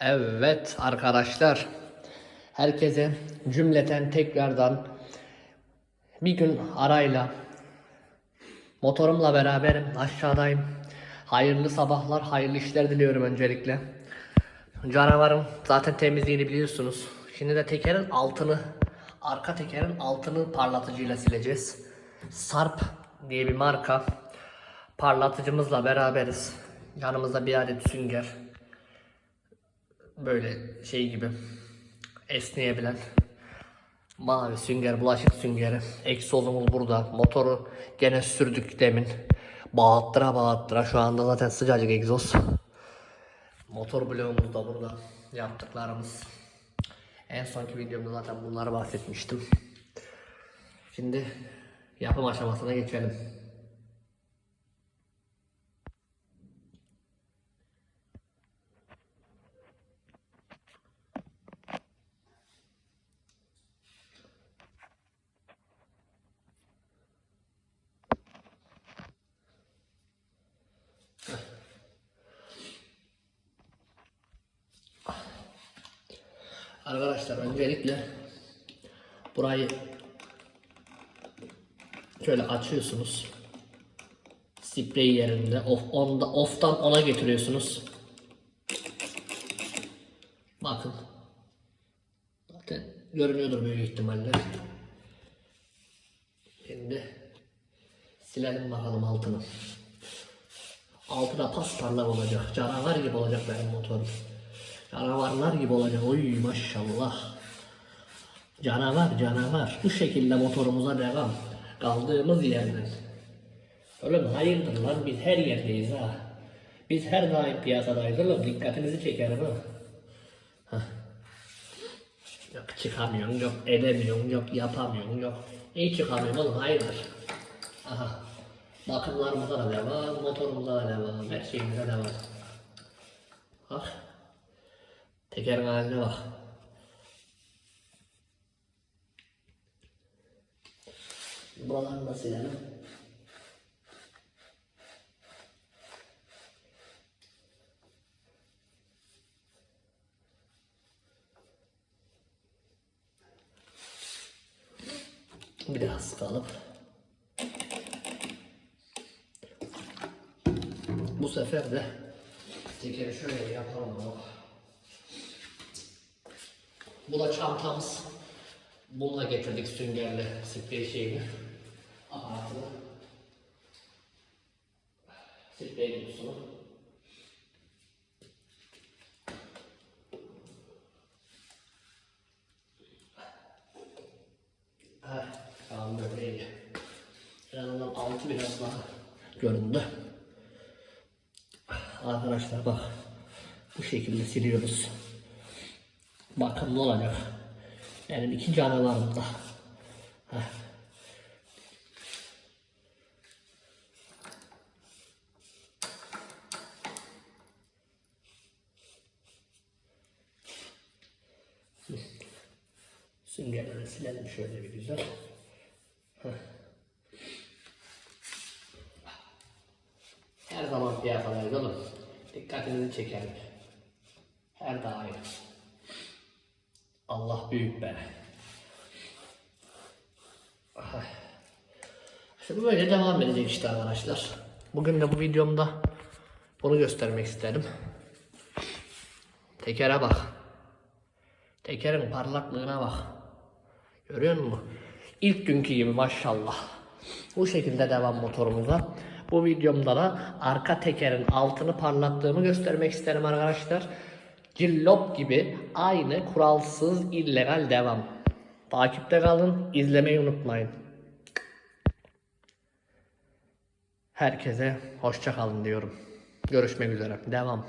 Evet arkadaşlar. Herkese cümleten tekrardan bir gün arayla motorumla beraberim. Aşağıdayım. Hayırlı sabahlar, hayırlı işler diliyorum öncelikle. Canavarın zaten temizliğini biliyorsunuz. Şimdi de tekerin altını, arka tekerin altını parlatıcıyla sileceğiz. Sarp diye bir marka. Parlatıcımızla beraberiz. Yanımızda bir adet sünger. Böyle şey gibi esneyebilen mavi sünger, bulaşık süngeri. Egzozumuz burada. Motoru gene sürdük demin. Bağıttıra bağıttıra. Şu anda zaten sıcacık egzoz. Motor bloğumuz da burada. Yaptıklarımız. En sonki videomda zaten bunları bahsetmiştim. Şimdi yapım aşamasına geçelim. Arkadaşlar öncelikle burayı şöyle açıyorsunuz. Sprey yerinde off, onda, off'tan ona getiriyorsunuz. Bakın. Zaten görünüyordur büyük ihtimalle. Şimdi silelim bakalım altını. Altı da pasparlar olacak. Canavar gibi olacak benim motorum. Canavarlar gibi olacak. Oy maşallah. Canavar canavar. Bu şekilde motorumuza devam. Kaldığımız yerden. Oğlum hayırdır lan biz her yerdeyiz ha. Biz her daim piyasadayız oğlum. Dikkatinizi çekerim ha. Hah. Yok çıkamıyorsun, yok edemiyorsun, yok yapamıyorsun, yok. İyi çıkamıyorsun oğlum hayırdır. Aha. Bakımlarımıza da devam, motorumuza da devam, her şeyimize devam. Bak. Tekerin haline bak. Buralarını da silelim. Biraz sıkalım. Bu sefer de tekeri şöyle yapalım. Bak. Bu da çantamız. Bununla getirdik süngerli sprey şeyini. Aparatını. Sprey kutusunu. Heh, tamam böyle iyi. En azından altı biraz daha göründü. Arkadaşlar bak. Bu şekilde siliyoruz. Bakın ne olacak. Benim iki canavarım da. Heh. Süngerleri silelim şöyle bir güzel. Heh. Her zaman piyasadayız oğlum. Dikkatinizi çekerim. Her daim. Allah büyük be. Şimdi böyle devam edecek işte arkadaşlar. Bugün de bu videomda bunu göstermek istedim. Tekere bak. Tekerin parlaklığına bak. Görüyor musun? İlk günkü gibi maşallah. Bu şekilde devam motorumuza. Bu videomda da arka tekerin altını parlattığımı göstermek isterim arkadaşlar. Cillop gibi aynı kuralsız illegal devam. Takipte kalın, izlemeyi unutmayın. Herkese hoşça kalın diyorum. Görüşmek üzere. Devam.